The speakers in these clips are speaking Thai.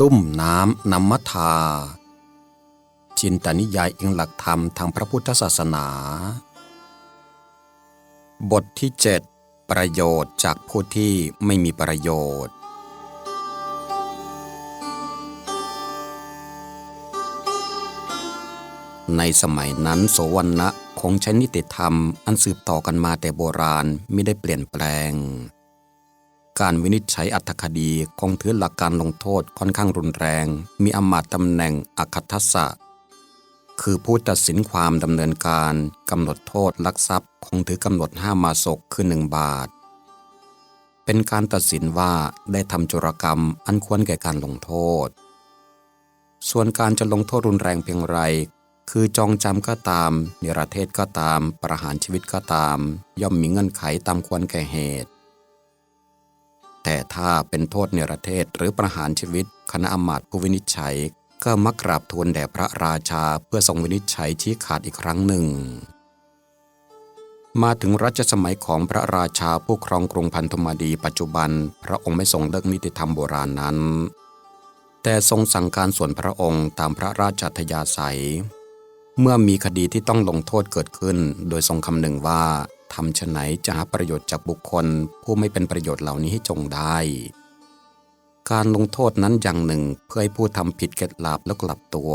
ลุ่มน้ำนำมัทา จินตนิยายอิงหลักธรรมทางพระพุทธศาสนา บทที่ 7 ประโยชน์จากผู้ที่ไม่มีประโยชน์ในสมัยนั้นโสวรรณะคงใช้นิติธรรมอันสืบต่อกันมาแต่โบราณไม่ได้เปลี่ยนแปลง การวินิจฉัยอัตคดีคงถือหลักการลงโทษค่อนข้างรุนแรง มีอำมาตย์ตำแหน่งอคัตทัสสะคือผู้ตัดสินความดำเนินการกำหนดโทษลักทรัพย์ คงถือกำหนดห้ามมาศกคือหนึ่งบาท เป็นการตัดสินว่าได้ทำจุรกรรมอันควรแก่การลงโทษ ส่วนการจะลงโทษรุนแรงเพียงไร คือจองจำก็ตามเนรเทศก็ตาม ประหารชีวิตก็ตาม ย่อมมีเงื่อนไขตามควรแก่เหตุ แต่ถ้าเป็นโทษเนรเทศหรือประหารชีวิต คณะอมาตย์ผู้วินิจฉัย ก็มักกราบทูลแด่พระราชาเพื่อทรงวินิจฉัยชี้ขาดอีกครั้งหนึ่ง มาถึงรัชสมัยของพระราชาผู้ครองกรุงพันธมาดีปัจจุบัน พระองค์ไม่ทรงเลิกนิติธรรมโบราณนั้น แต่ทรงสั่งการส่วนพระองค์ตามพระราชอัธยาศัย เมื่อมีคดีที่ต้องลงโทษเกิดขึ้น โดยทรงคำนึงว่า ทำฉไหนจะหาประโยชน์จากบุคคล ผู้ไม่เป็นประโยชน์เหล่านี้ให้จงได้ การลงโทษนั้นอย่างหนึ่งเพื่อให้ผู้ทำผิดเก็ดหลาบแล้วกลับตัว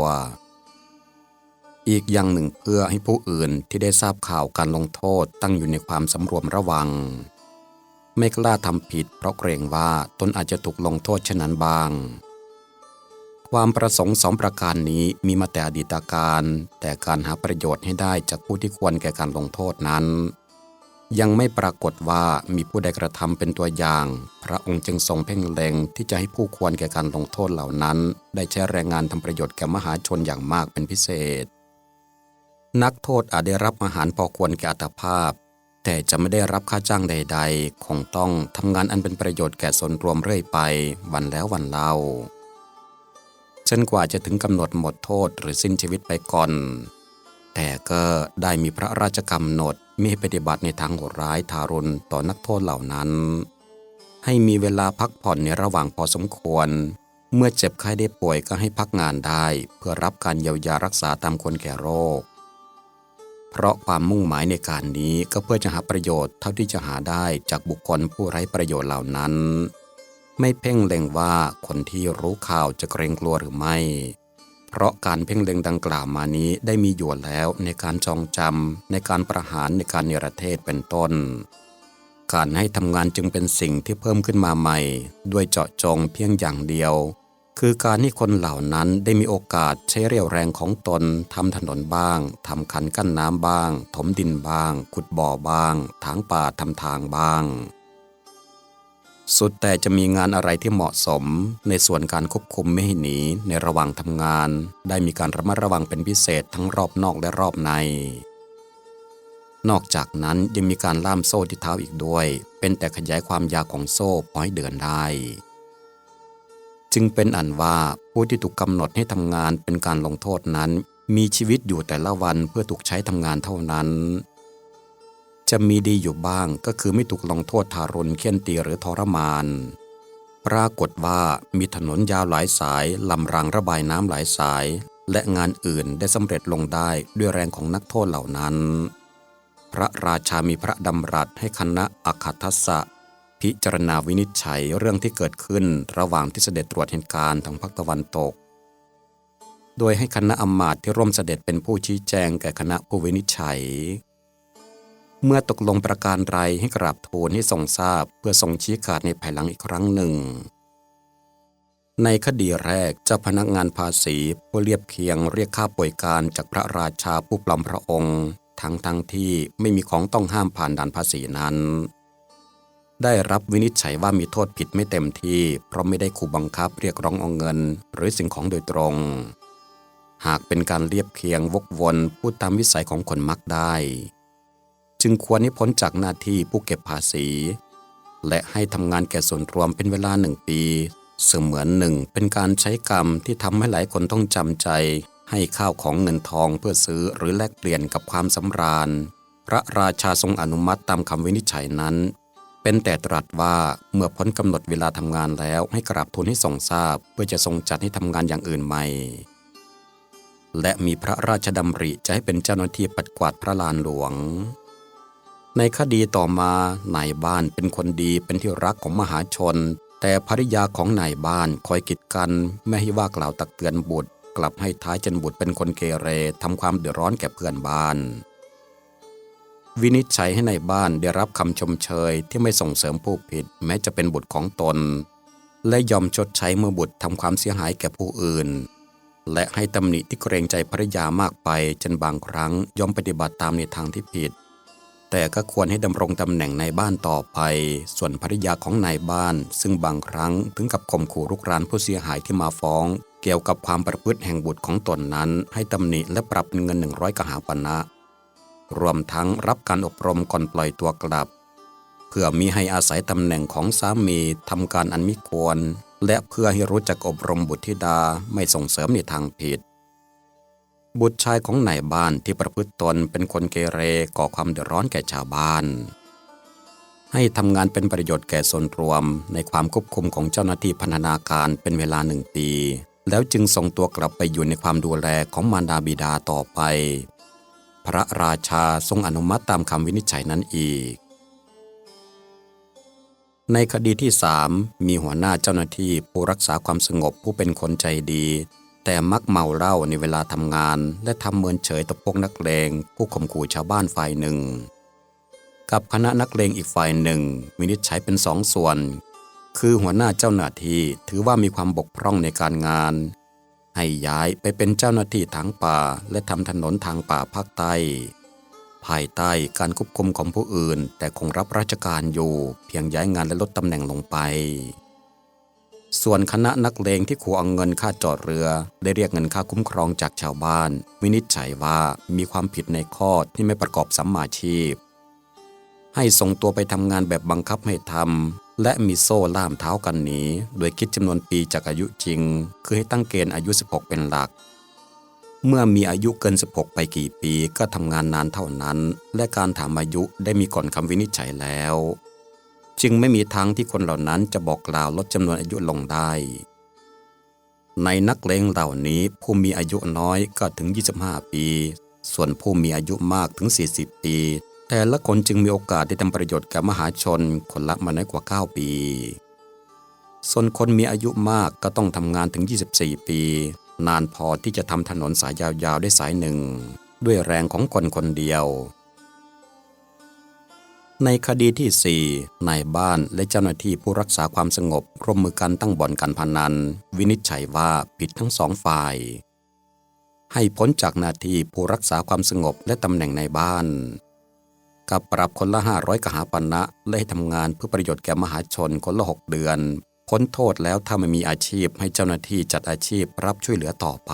อีกอย่างหนึ่งเพื่อให้ผู้อื่นที่ได้ทราบข่าวการลงโทษตั้งอยู่ในความสำรวมระวัง ไม่กล้าทำผิด เพราะเกรงว่าตนอาจจะถูกลงโทษเช่นนั้นบ้างความประสงค์สองประการนี้มีมาแต่อดีตการ แต่การหาประโยชน์ให้ได้จากผู้ที่ควรแก่การลงโทษนั้น ยังไม่ปรากฏว่ามีผู้ใดกระทำเป็นตัวอย่าง พระองค์จึงทรงเพ่งเล็งที่จะให้ผู้ควรแก่การลงโทษเหล่านั้น ได้ใช้แรงงานทำประโยชน์แก่มหาชนอย่างมากเป็นพิเศษ นักโทษอาจได้รับอาหารพอควรแก่อัตภาพ แต่จะไม่ได้รับค่าจ้างใด ๆ คงต้องทำงานอันเป็นประโยชน์แก่ส่วนรวมเรื่อยไป วันแล้ววันเล่าจนกว่าจะถึงกำหนดหมดโทษหรือสิ้นชีวิตไปก่อน แต่ก็ได้มีพระราชกำหนด ม่ปฏิบัติในทางโหดร้ายทารุณต่อนักโทษเหล่านั้น ให้มีเวลาพักผ่อนในระหว่างพอสมควร เมื่อเจ็บไข้ได้ป่วยก็ให้พักงานได้ เพื่อรับการเยียวยารักษาตามควรแก่โรค เพราะความมุ่งหมายในการนี้ก็เพื่อจะหาประโยชน์เท่าที่จะหาได้จากบุคคลผู้ไร้ประโยชน์เหล่านั้น ไม่เพ่งเล็งว่าคนที่รู้ข่าวจะเกรงกลัวหรือไม่ เพราะการเพ่งเล็งดังกล่าวมานี้ได้มีอยู่แล้วในการจองจำในการประหารในการเนรเทศเป็นต้น การให้ทำงานจึงเป็นสิ่งที่เพิ่มขึ้นมาใหม่ ด้วยเจาะจงเพียงอย่างเดียว คือการที่คนเหล่านั้นได้มีโอกาสใช้เรี่ยวแรงของตนทำถนนบ้างทำคันกั้นน้ำบ้าง ถมดินบ้าง ขุดบ่อบ้าง ถางป่าทำทางบ้าง สุดแต่จะมีงานอะไรที่เหมาะสม ในส่วนการควบคุมไม่ให้หนีในระหว่างทำงาน ได้มีการระมัดระวังเป็นพิเศษทั้งรอบนอกและรอบใน นอกจากนั้นยังมีการล่ามโซ่ที่เท้าอีกด้วย เป็นแต่ขยายความยาวของโซ่พอให้เดินได้ จึงเป็นอันว่าผู้ที่ถูกกำหนดให้ทำงานเป็นการลงโทษนั้น มีชีวิตอยู่แต่ละวันเพื่อถูกใช้ทำงานเท่านั้น จะมีดีอยู่บ้างก็คือไม่ถูกลงโทษทารุณเคี่ยนตีหรือทรมาน ปรากฏว่ามีถนนยาวหลายสายลำรางระบายน้ำหลายสาย และงานอื่นได้สำเร็จลงได้ด้วยแรงของนักโทษเหล่านั้น พระราชามีพระดำรัสให้คณะอคัตทัสสะพิจารณาวินิจฉัยเรื่องที่เกิดขึ้นระหว่างที่เสด็จตรวจเหตุการณ์ทางภาคตะวันตก โดยให้คณะอำมาตย์ที่ร่วมเสด็จเป็นผู้ชี้แจงแก่คณะผู้วินิจฉัย เมื่อตกลงประการไรให้กราบทูลให้ทรงทราบเพื่อทรงชี้ขาดในภายหลังอีกครั้งหนึ่ง ในคดีแรกเจ้าพนักงานภาษีผู้เรียบเคียงเรียกค่าป่วยการจากพระราชาผู้ปลอมพระองค์ ทั้งทั้งที่ไม่มีของต้องห้ามผ่านด่านภาษีนั้น ได้รับวินิจฉัยว่ามีโทษผิดไม่เต็มที่ เพราะไม่ได้ขู่บังคับเรียกร้องเอาเงิน หรือสิ่งของโดยตรง หากเป็นการเรียบเคียงวกวนพูดตามวิสัยของคนมักได้ จึงควรให้พ้นจากหน้าที่ผู้เก็บภาษี และให้ทำงานแก่ส่วนรวมเป็นเวลาหนึ่งปี เสมือนหนึ่งเป็นการใช้กรรมที่ทำให้หลายคนต้องจำใจ ให้ข้าวของเงินทองเพื่อซื้อหรือแลกเปลี่ยนกับความสำราญ พระราชาทรงอนุมัติตามคำวินิจฉัยนั้น เป็นแต่ตรัสว่าเมื่อพ้นกำหนดเวลาทำงานแล้วให้กราบทูลให้ทรงทราบ เพื่อจะทรงจัดให้ทำงานอย่างอื่นใหม่และมีพระราชดำริจะให้เป็นเจ้าหน้าที่ปัดกวาดพระลานหลวง ในคดีต่อมานายบ้านเป็นคนดีเป็นที่รักของมหาชน แต่ภริยาของนายบ้านคอยกีดกันไม่ให้ว่ากล่าวตักเตือนบุตร กลับให้ท้ายจนบุตรเป็นคนเกเรทำความเดือดร้อนแก่เพื่อนบ้าน วินิจฉัยให้ในายบ้านได้รับคำชมเชยที่ไม่ส่งเสริมผู้ผิด แม้จะเป็นบุตรของตน และยอมชดใช้เมื่อบุตรทำความเสียหายแก่ผู้อื่น และให้ตำหนิที่เกรงใจภรรยามากไปจนบางครั้งยอมปฏิบัติตามในทางที่ผิด แต่ก็ควรให้ดำรงตำแหน่งในบ้านต่อไป ส่วนภริยาของนายบ้าน ซึ่งบางครั้งถึงกับข่มขู่รุกรานผู้เสียหายที่มาฟ้อง เกี่ยวกับความประพฤติแห่งบุตรของตนนั้น ให้ตำหนิและปรับเงินหนึ่งร้อยกหาปณะรวมทั้งรับการอบรมก่อนปล่อยตัวกลับ เพื่อมีให้อาศัยตำแหน่งของสามีทำการอันมิควร และเพื่อให้รู้จักอบรมบุตรธิดาไม่ส่งเสริมในทางผิด บุตรชายของนายบ้านที่ประพฤติตนเป็นคนเกเรก่อความเดือดร้อนแก่ชาวบ้าน ให้ทำงานเป็นประโยชน์แก่ส่วนรวมในความควบคุมของเจ้าหน้าที่พันธนาการเป็นเวลาหนึ่งปี แล้วจึงส่งตัวกลับไปอยู่ในความดูแลของมารดาบิดาต่อไป พระราชาทรงอนุมัติตามคำวินิจฉัยนั้นอีก ในคดีที่สามมีหัวหน้าเจ้าหน้าที่ผู้รักษาความสงบผู้เป็นคนใจดี แต่มักเมาเหล้าในเวลาทำงาน และทำเมินเฉยต่อพวกนักเลงผู้ข่มขู่ชาวบ้านฝ่ายหนึ่ง กับคณะนักเลงอีกฝ่ายหนึ่งวินิจฉัยเป็นสองส่วน คือหัวหน้าเจ้าหน้าที่ถือว่ามีความบกพร่องในการงาน ให้ย้ายไปเป็นเจ้าหน้าที่ทางป่า และทำถนนทางป่าภาคใต้ ภายใต้การควบคุมของผู้อื่น แต่คงรับราชการอยู่ เพียงย้ายงานและลดตำแหน่งลงไป ส่วนคณะนักเลงที่ขู่เอาเงินค่าจอดเรือ ได้เรียกเงินค่าคุ้มครองจากชาวบ้าน วินิจฉัยว่ามีความผิดในข้อที่ไม่ประกอบสัมมาชีพ ให้ส่งตัวไปทำงานแบบบังคับให้ทำและมีโซ่ล่ามเท้ากันหนีโดยคิดจำนวนปีจากอายุจริง คือให้ตั้งเกณฑ์อายุ 16 เป็นหลัก เมื่อมีอายุเกิน 16 ไปกี่ปีก็ทำงานนานเท่านั้น และการถามอายุได้มีก่อนคำวินิจฉัยแล้ว จึงไม่มีทางที่คนเหล่านั้นจะบอกกล่าวลดจำนวนอายุลงได้ ในนักเลงเหล่านี้ผู้มีอายุน้อยก็ถึง 25 ปี ส่วนผู้มีอายุมากถึง 40 ปี แต่ละคนจึงมีโอกาสได้ทำประโยชน์แก่มหาชนคนละมาน้อยกว่า 9 ปี ส่วนคนมีอายุมากก็ต้องทำงานถึง 24 ปี นานพอที่จะทำถนนสายยาวๆได้สายหนึ่ง ด้วยแรงของคนคนเดียว ในคดีที่ 4 นายบ้านและเจ้าหน้าที่ผู้รักษาความสงบร่วมมือกันตั้งบ่อนการพนัน วินิจฉัยว่าผิดทั้งสองฝ่าย ให้พ้นจากหน้าที่ผู้รักษาความสงบและตำแหน่งในบ้าน กับปรับคนละ 500 กหาปณะและให้ทำงานเพื่อประโยชน์แก่มหาชนคนละ 6 เดือน พ้นโทษแล้วถ้าไม่มีอาชีพให้เจ้าหน้าที่จัดอาชีพรับช่วยเหลือต่อไป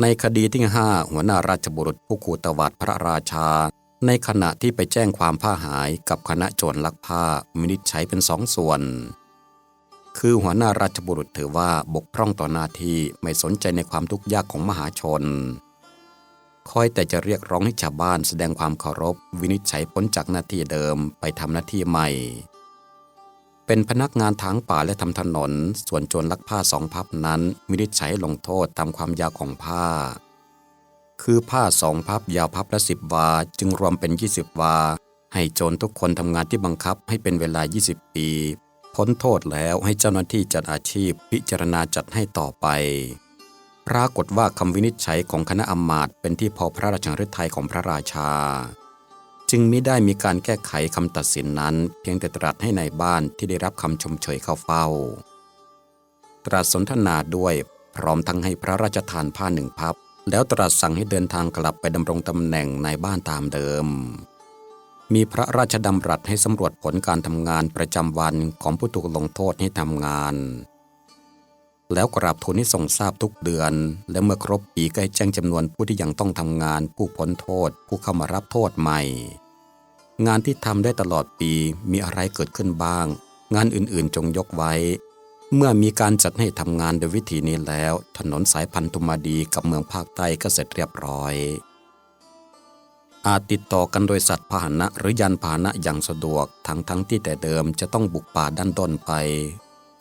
ในคดีที่5หัวหน้าราชบุรุษผู้ขู่ตวาดพระราชา ในขณะที่ไปแจ้งความผ้าหายกับคณะโจรลักผ้าวินิจฉัยเป็นสองส่วน คือหัวหน้าราชบุรุษถือว่าบกพร่องต่อหน้าที่ไม่สนใจในความทุกข์ยากของมหาชน คอยแต่จะเรียกร้องให้ชาวบ้านแสดงความเคารพ วินิจฉัยพ้นจากหน้าที่เดิมไปทำหน้าที่ใหม่ เป็นพนักงานทางป่าและทำถนน ส่วนโจรลักผ้าสองพับนั้นวินิจฉัยลงโทษตามความยาวของผ้า คือผ้าสองพับยาวพับละสิบวา จึงรวมเป็น 20 วา ให้โจรทุกคนทำงานที่บังคับให้เป็นเวลา 20 ปี พ้นโทษแล้วให้เจ้าหน้าที่จัดอาชีพพิจารณาจัดให้ต่อไป ปรากฏว่าคำวินิจฉัยของคณะอำมาตย์เป็นที่พอพระราชฤทัยของพระราชา จึงมิได้มีการแก้ไขคำตัดสินนั้น เพียงแต่ตรัสให้ในายบ้านที่ได้รับคำชมเชยเข้าเฝ้า ตรัสสนทนาด้วยพร้อมทั้งให้พระราชทานผ้าหนึ่งพับ แล้วตรัสสั่งให้เดินทางกลับไปดำรงตำแหน่งในบ้านตามเดิม มีพระราชดำรัสให้สำรวจผลการทำงานประจำวันของผู้ถูกลงโทษให้ทำงาน แล้วกราบทูลให้ทรงทราบทุกเดือน และเมื่อครบปีก็ให้แจ้งจำนวนผู้ที่ยังต้องทำงาน ผู้พ้นโทษ ผู้เข้ามารับโทษใหม่ งานที่ทำได้ตลอดปีมีอะไรเกิดขึ้นบ้าง งานอื่นๆจงยกไว้ เมื่อมีการจัดให้ทำงานโดยวิธีนี้แล้ว ถนนสายพันธุมาดีกับเมืองภาคใต้ก็เสร็จเรียบร้อย อาจติดต่อกันโดยสัตว์พาหนะหรือยานพาหนะอย่างสะดวก ทั้งทั้งที่แต่เดิมจะต้องบุกป่าด้านต้นไป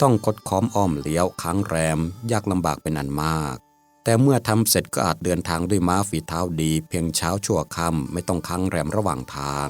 ต้องคดค้อมอ้อมเลี้ยวค้างแรม ยากลำบากเป็นอันมาก แต่เมื่อทำเสร็จก็อาจเดินทางด้วยม้าฝีเท้าดี เพียงเช้าชั่วค่ำไม่ต้องค้างแรมระหว่างทาง